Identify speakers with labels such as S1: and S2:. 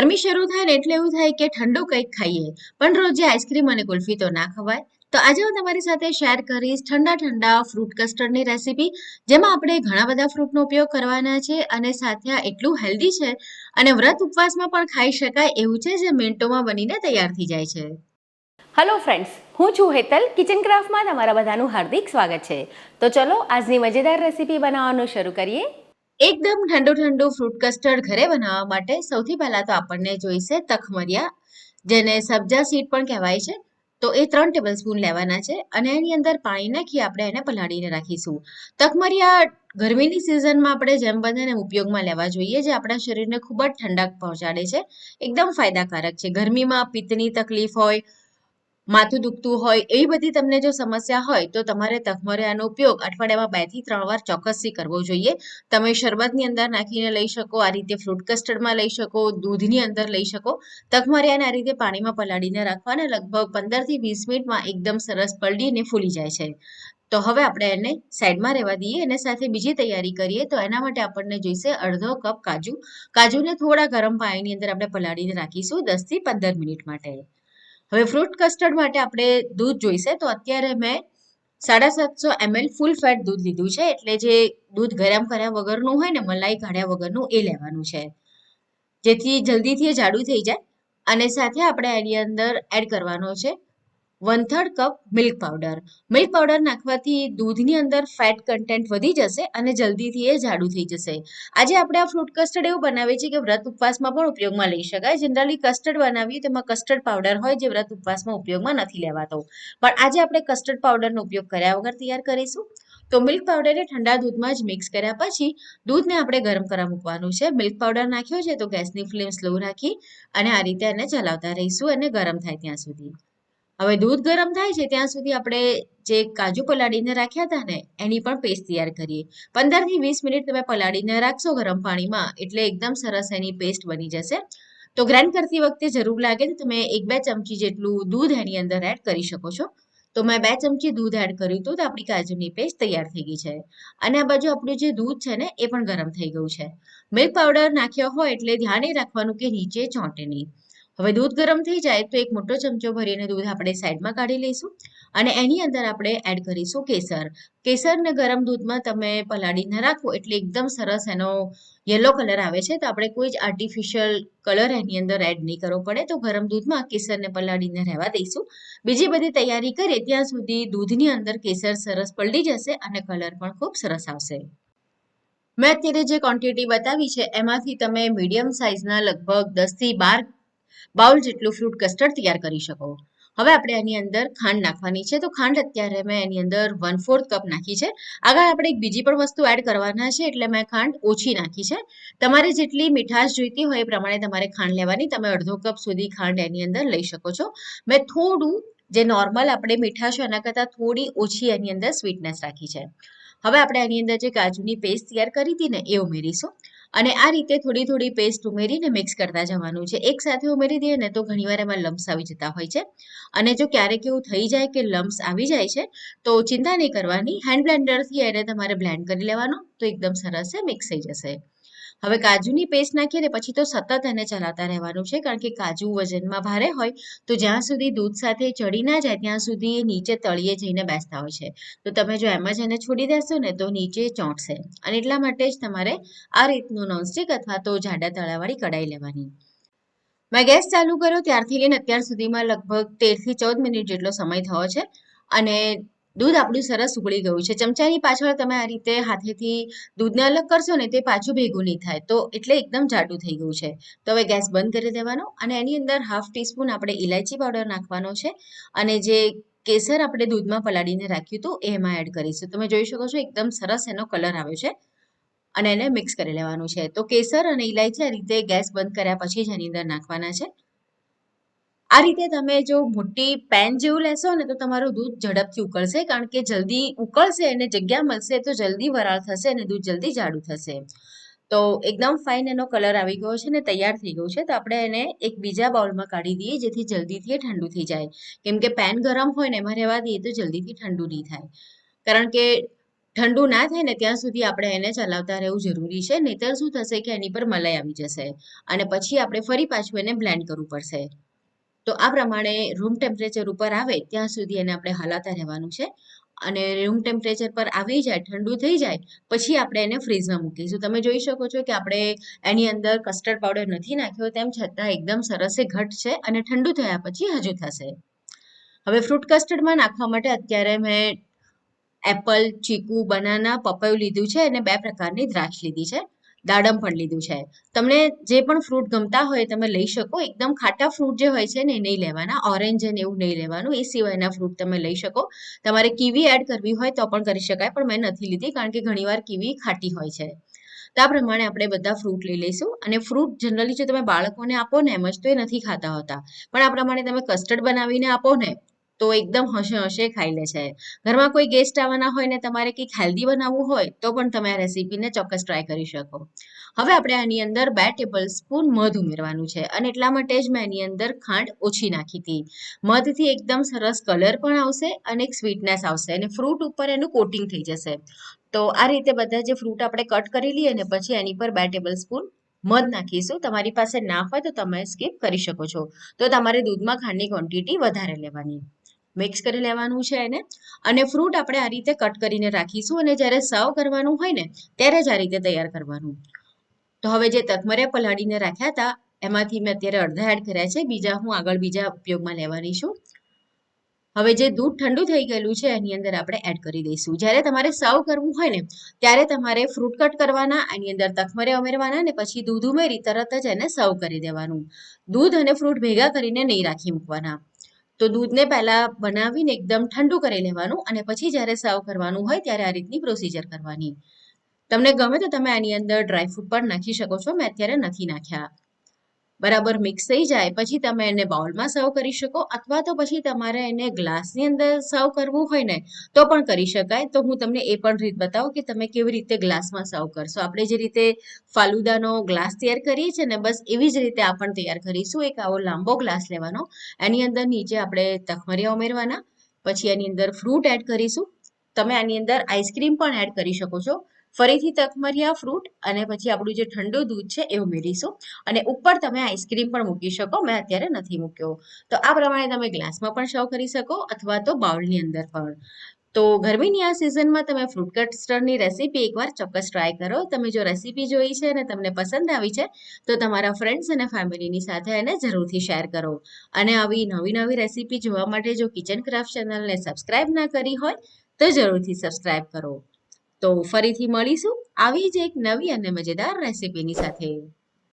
S1: ગરમી શરૂ થાય ને એટલે એવું થાય કે ઠંડુ કંઈક ખાઈએ. પણ રોજે આઈસ્ક્રીમ અને કુલ્ફી તો ના ખવાય. તો આજે હું તમારી સાથે શેર કરીશ ઠંડા ઠંડા ફ્રૂટ કસ્ટર્ડની રેસીપી, જેમાં આપણે ઘણા બધા ફ્રૂટનો ઉપયોગ કરવાના છે અને સાથે આ એટલું હેલ્ધી છે અને વ્રત ઉપવાસમાં પણ ખાઈ શકાય એવું છે જે મિનિટોમાં બનીને તૈયાર થઈ જાય છે.
S2: હલો ફ્રેન્ડ્સ હું છું હેતલ કિચન ક્રાફ્ટમાં તમારા બધાનું હાર્દિક સ્વાગત છે. તો ચલો આજની મજેદાર રેસીપી બનાવવાનું શરૂ કરીએ.
S1: એકદમ ઠંડુ ઠંડુ ફ્રૂટ કસ્ટર્ડ ઘરે બનાવવા માટે સૌથી પહેલા તો આપણને જોઈશે તખમરિયા, જેને સબ્જા સીડ પણ કહેવાય છે. તો એ ત્રણ ટેબલ સ્પૂન લેવાના છે અને એની અંદર પાણી નાખી આપણે એને પલાળીને રાખીશું. તખમરિયા ગરમીની સિઝનમાં આપણે જેમ બને એને ઉપયોગમાં લેવા જોઈએ, જે આપણા શરીરને ખૂબ જ ઠંડક પહોંચાડે છે. એકદમ ફાયદાકારક છે. ગરમીમાં પિત્તની તકલીફ હોય માથું દુખતું હોય એવી બધી તમને જો સમસ્યા હોય, તો તમારે તખમરિયાનો ઉપયોગ અઠવાડિયામાં બેથી ત્રણ વાર ચોક્કસથી કરવો જોઈએ. તમે શરબતની અંદર નાખીને લઈ શકો, આ રીતે ફ્રૂટ કસ્ટર્ડમાં લઈ શકો, દૂધની અંદર લઈ શકો. તખમરિયાને આ રીતે પાણીમાં પલાળીને રાખવાને લગભગ પંદરથી વીસ મિનિટમાં એકદમ સરસ પલળીને ફૂલી જાય છે. તો હવે આપણે એને સાઈડમાં રહેવા દઈએ, અને સાથે બીજી તૈયારી કરીએ, તો એના માટે આપણને જોઈશે અડધો કપ કાજુ. કાજુને થોડા ગરમ પાણીની અંદર આપણે પલાળીને રાખીશું દસથી પંદર મિનિટ માટે. હવે ફ્રૂટ કસ્ટર્ડ માટે આપણે દૂધ જોઈશે, તો અત્યારે મેં સાડા સાતસો એમએલ ફૂલ ફેટ દૂધ લીધું છે, એટલે જે દૂધ ગરમ કર્યા વગરનું હોય ને, મલાઈ કાઢ્યા વગરનું, એ લેવાનું છે. જેથી જલ્દીથી એ જાડું થઈ જાય. અને સાથે આપણે એની અંદર એડ કરવાનો છે one third cup milk powder milk powder નાખવાથી દૂધની અંદર ફેટ કન્ટેન્ટ વધી જશે અને જલ્દીથી એ જાડું થઈ જશે. આજે આપણે આ ફ્રૂટ કસ્ટર્ડ એવું બનાવીએ છીએ કે વ્રત ઉપવાસમાં પણ ઉપયોગમાં લઈ શકાય. જનરલી કસ્ટર્ડ બનાવીએ તેમાં કસ્ટર્ડ પાવડર હોય જે વ્રત ઉપવાસમાં ઉપયોગમાં નથી લેવાતો. પણ આજે આપણે કસ્ટર્ડ પાવડરનો ઉપયોગ કર્યા વગર તૈયાર કરીશું. તો મિલ્ક પાવડરને ઠંડા દૂધમાં જ મિક્સ કર્યા પછી દૂધને આપણે ગરમ કરવા મૂકવાનું છે. મિલ્ક પાવડર નાખ્યો છે તો ગેસની ફ્લેમ સ્લો રાખી અને આ રીતે એને ચલાવતા રહીશું અને ગરમ થાય ત્યાં સુધી. હવે દૂધ ગરમ થાય છે, ત્યાં સુધી આપણે જે કાજુ પલાળીને રાખ્યા હતા ને, એની પણ પેસ્ટ તૈયાર કરીએ. પંદરથી વીસ મિનિટ તમે પલાળીને રાખશો ગરમ પાણીમાં, એટલે એકદમ સરસ એની પેસ્ટ બની જશે. તો ગ્રાઇન્ડ કરતી વખતે જરૂર લાગે તો તમે એક બે ચમચી જેટલું દૂધ એની અંદર એડ કરી શકો છો. તો મેં બે ચમચી દૂધ એડ કર્યું હતું તો આપણી કાજુની પેસ્ટ તૈયાર થઈ ગઈ છે. અને આ બાજુ આપણું જે દૂધ છે ને, એ પણ ગરમ થઈ ગયું છે. મિલ્ક પાવડર નાખ્યો હોય એટલે ધ્યાને રાખવાનું કે નીચે ચોંટે નહીં. હવે દૂધ ગરમ થઈ જાય તો એક મોટો ચમચો ભરીને દૂધ આપણે સાઈડમાં કાઢી લઈશું અને એની અંદર આપણે એડ કરીશું કેસર. કેસરને ગરમ દૂધમાં તમે પલાળીને રાખો એટલે એકદમ સરસ એનો યલો કલર આવે છે. તો આપણે કોઈ જ આર્ટિફિશિયલ કલર એની અંદર એડ નહીં કરવો પડે. તો ગરમ દૂધમાં કેસરને પલાળીને રહેવા દઈશું. બીજી બધી તૈયારી કરીએ ત્યાં સુધી દૂધની અંદર કેસર સરસ પલળી જશે અને કલર પણ ખૂબ સરસ આવશે. મેં અત્યારે જે ક્વોન્ટિટી બતાવી છે, એમાંથી તમે મીડિયમ સાઇઝના લગભગ દસથી બાર બાઉલ જેટલું ફ્રૂટ કસ્ટર્ડ તૈયાર કરી શકો. હવે આપણે એની અંદર ખાંડ નાખવાની છે. તો ખાંડ અત્યારે મેં એની અંદર વન ફોર્થ કપ નાખી છે. આગળ આપણે એક બીજી પણ વસ્તુ એડ કરવાના છે એટલે મેં ખાંડ ઓછી નાખી છે. તમારે જેટલી મીઠાશ જોઈતી હોય એ પ્રમાણે તમારે ખાંડ લેવાની. તમે અડધો કપ સુધી ખાંડ એની અંદર લઈ શકો છો. મેં થોડું જે નોર્મલ આપણે મીઠાશ એના કરતાં થોડી ઓછી એની અંદર સ્વીટનેસ રાખી છે. હવે આપણે એની અંદર જે કાજુની પેસ્ટ તૈયાર કરી હતી ને એ ઉમેરીશું. અને આ રીતે થોડી થોડી પેસ્ટ ઉમેરીને મિક્સ કરતા જવાનું છે. એક સાથે ઉમેરી દઈએ ને તો ઘણીવાર એમાં લમ્સ આવી જતા હોય છે. અને જો ક્યારેક એવું થઈ જાય કે લમ્સ આવી જાય છે, તો ચિંતા નહીં કરવાની. હેન્ડ બ્લેન્ડરથી એને તમારે બ્લેન્ડ કરી લેવાનું, તો એકદમ સરસ છે મિક્સ થઈ જશે. હવે કાજુની પેસ્ટ નાખીએ ને પછી તો સતત એને ચલાતા રહેવાનું છે, કારણ કે કાજુ વજનમાં ભારે હોય તો જ્યાં સુધી દૂધ સાથે ચડી ના જાય ત્યાં સુધી એ નીચે તળિયે જઈને બેસતા હોય છે. તો તમે જો એમ જ એને છોડી દેશો ને તો નીચે ચોંટશે. અને એટલા માટે જ તમારે આ રીતનું નોનસ્ટિક અથવા તો જાડા તળાવાળી કઢાઈ લેવાની. મેં ગેસ ચાલુ કર્યો ત્યારથી લઈને અત્યાર સુધીમાં લગભગ તેરથી ચૌદ મિનિટ જેટલો સમય થયો છે. અને દૂધ આપણું સરસ ઉકળી ગયું છે. ચમચાની પાછળ તમે આ રીતે હાથેથી દૂધને અલગ કરશો ને તે પાછું ભેગું નહીં થાય. તો એટલે એકદમ જાડું થઈ ગયું છે. તો હવે ગેસ બંધ કરી દેવાનો અને એની અંદર હાફ ટીસ્પૂન આપણે ઇલાયચી પાવડર નાખવાનો છે અને જે કેસર આપણે દૂધમાં પલાળીને રાખ્યું હતું એમાં એડ કરીશું. તમે જોઈ શકો છો એકદમ સરસ એનો કલર આવ્યો છે અને એને મિક્સ કરી લેવાનું છે. તો કેસર અને ઇલાયચી આ રીતે ગેસ બંધ કર્યા પછી જ એની અંદર નાખવાના છે. આ રીતે તમે જો મોટી પેન જેવું લેશો ને તો તમારું દૂધ ઝડપથી ઉકળશે, કારણ કે જલ્દી ઉકળશે અને જગ્યા મળશે તો જલ્દી વરાળ થશે અને દૂધ જલ્દી જાડું થશે. તો એકદમ ફાઇન એનો કલર આવી ગયો છે ને તૈયાર થઈ ગયું છે, તો આપણે એને એક બીજા બાઉલમાં કાઢી દઈએ જેથી જલ્દીથી એ ઠંડુ થઈ જાય. કેમ કે પેન ગરમ હોય ને એમાં રહેવા દઈએ તો જલ્દીથી ઠંડુ નહીં થાય. કારણ કે ઠંડુ ના થાય ને ત્યાં સુધી આપણે એને ચલાવતા રહેવું જરૂરી છે, નહીંતર શું થશે કે એની પર મલાઈ આવી જશે અને પછી આપણે ફરી પાછું એને બ્લેન્ડ કરવું પડશે. તો આ પ્રમાણે રૂમ ટેમ્પરેચર ઉપર આવે ત્યાં સુધી એને આપણે હલાતા રહેવાનું છે. અને રૂમ ટેમ્પરેચર પર આવી જાય, ઠંડુ થઈ જાય, પછી આપણે એને ફ્રીઝમાં મૂકીશું. તમે જોઈ શકો છો કે આપણે એની અંદર કસ્ટર્ડ પાવડર નથી નાખ્યો, તેમ છતાં એકદમ સરસ ઘટ છે અને ઠંડુ થયા પછી હજુ થશે. હવે ફ્રૂટ કસ્ટર્ડમાં નાખવા માટે અત્યારે મેં એપલ ચીકુ બનાના પપૈયું લીધું છે અને બે પ્રકારની દ્રાક્ષ લીધી છે. દાડમ પણ લીધું છે. તમને જે પણ ફ્રૂટ ગમતા હોય તમે લઈ શકો. એકદમ ખાટા ફ્રૂટ જે હોય છે ને એ નહીં લેવાના. ઓરેન્જ અને એવું નહીં લેવાનું. એ સિવાયના ફ્રૂટ તમે લઈ શકો. તમારે કીવી એડ કરવી હોય તો પણ કરી શકાય, પણ મેં નથી લીધી કારણ કે ઘણીવાર કીવી ખાટી હોય છે. તો આ પ્રમાણે આપણે બધા ફ્રૂટ લઈ લઈશું. અને ફ્રૂટ જનરલી જો તમે બાળકોને આપો ને એમ જ તો એ નથી ખાતા હોતા. પણ આ પ્રમાણે તમે કસ્ટર્ડ બનાવીને આપો ને તો એકદમ હશે હશે ખાઈ લે છે. ઘરમાં કોઈ ગેસ્ટ આવવાના હોય ને તમારે કંઈક હેલ્ધી બનાવવું હોય, તો પણ તમે આ રેસીપીને ચોક્કસ ટ્રાય કરી શકો. હવે આપણે આની અંદર બે ટેબલ સ્પૂન મધ ઉમેરવાનું છે અને એટલા માટે જ મેં એની અંદર ખાંડ ઓછી નાખી હતી. મધથી એકદમ સરસ કલર પણ આવશે અને એક સ્વીટનેસ આવશે અને ફ્રૂટ ઉપર એનું કોટિંગ થઈ જશે. તો આ રીતે બધા જે ફ્રૂટ આપણે કટ કરી લઈએ ને પછી એની પર બે ટેબલ સ્પૂન મધ નાખીશું. તમારી પાસે ના હોય તો તમે સ્કીપ કરી શકો છો. તો તમારે દૂધમાં ખાંડની ક્વોન્ટિટી વધારે લેવાની. મિક્સ કરી લેવાનું છે એને. અને ફ્રૂટ આપણે આ રીતે કટ કરીને રાખીશું અને જ્યારે સર્વ કરવાનું હોય ને, ત્યારે જ આ રીતે તૈયાર કરવાનું. તો હવે જે તથમરે પલાળીને રાખ્યા હતા, એમાંથી મેં અત્યારે અડધા એડ કર્યા છે. બીજા હું આગળ બીજા ઉપયોગમાં લેવાની છું. હવે જે દૂધ ઠંડુ થઈ ગયેલું છે, એની અંદર આપણે એડ કરી દઈશું. જ્યારે તમારે સર્વ કરવું હોય ને, ત્યારે તમારે ફ્રૂટ કટ કરવાના, એની અંદર તખમરે ઉમેરવાના અને પછી દૂધ ઉમેરી તરત જ એને સર્વ કરી દેવાનું. દૂધ અને ફ્રૂટ ભેગા કરીને નહીં રાખી મૂકવાના. તો દૂધને પહેલા બનાવીને એકદમ ઠંડુ કરી લેવાનું અને પછી જ્યારે સર્વ કરવાનું હોય ત્યારે આ રીતની પ્રોસીજર કરવાની. તમને ગમે તો તમે આની અંદર ડ્રાયફ્રૂટ પણ નાખી શકો છો, મેં અત્યારે નથી નાખ્યા. બરાબર મિક્સ થઈ જાય, પછી તમે એને બાઉલમાં સર્વ કરી શકો, અથવા તો પછી તમારે એને ગ્લાસની અંદર સર્વ કરવું હોય ને, તો પણ કરી શકાય. તો હું તમને એ પણ રીત બતાવું કે તમે કેવી રીતે ગ્લાસમાં સર્વ કરશો. આપણે જે રીતે ફાલુદાનો ગ્લાસ તૈયાર કરીએ છીએ ને, બસ એવી જ રીતે આ પણ તૈયાર કરીશું. એક આવો લાંબો ગ્લાસ લેવાનો. એની અંદર નીચે આપણે તખમરિયા ઉમેરવાના, પછી એની અંદર ફ્રૂટ એડ કરીશું. તમે આની અંદર આઈસ્ક્રીમ પણ એડ કરી શકો છો. ફરીથી તકમરિયા ફ્રૂટ અને પછી આપણું જે ઠંડુ દૂધ છે એ ઉમેરીશું. અને ઉપર તમે આઈસ્ક્રીમ પણ મૂકી શકો, મેં અત્યારે નથી મૂક્યો. તો આ પ્રમાણે તમે ગ્લાસમાં પણ સર્વ કરી શકો અથવા તો બાઉલની અંદર પણ. તો ગરમીની આ સિઝનમાં તમે ફ્રૂટ કસ્ટર્ડની રેસીપી એકવાર ચોક્કસ ટ્રાય કરો. તમે જો રેસીપી જોઈ છે અને તમને પસંદ આવી છે, તો તમારા ફ્રેન્ડ્સ અને ફેમિલીની સાથે એને જરૂરથી શેર કરો. અને આવી નવી નવી રેસીપી જોવા માટે જો કિચન ક્રાફ્ટ ચેનલને સબસ્ક્રાઇબ ના કરી હોય, તો જરૂરથી સબસ્ક્રાઇબ કરો. તો ફરીથી મળીશું. આવી જ એક નવી અને મજેદાર રેસીપીની સાથે.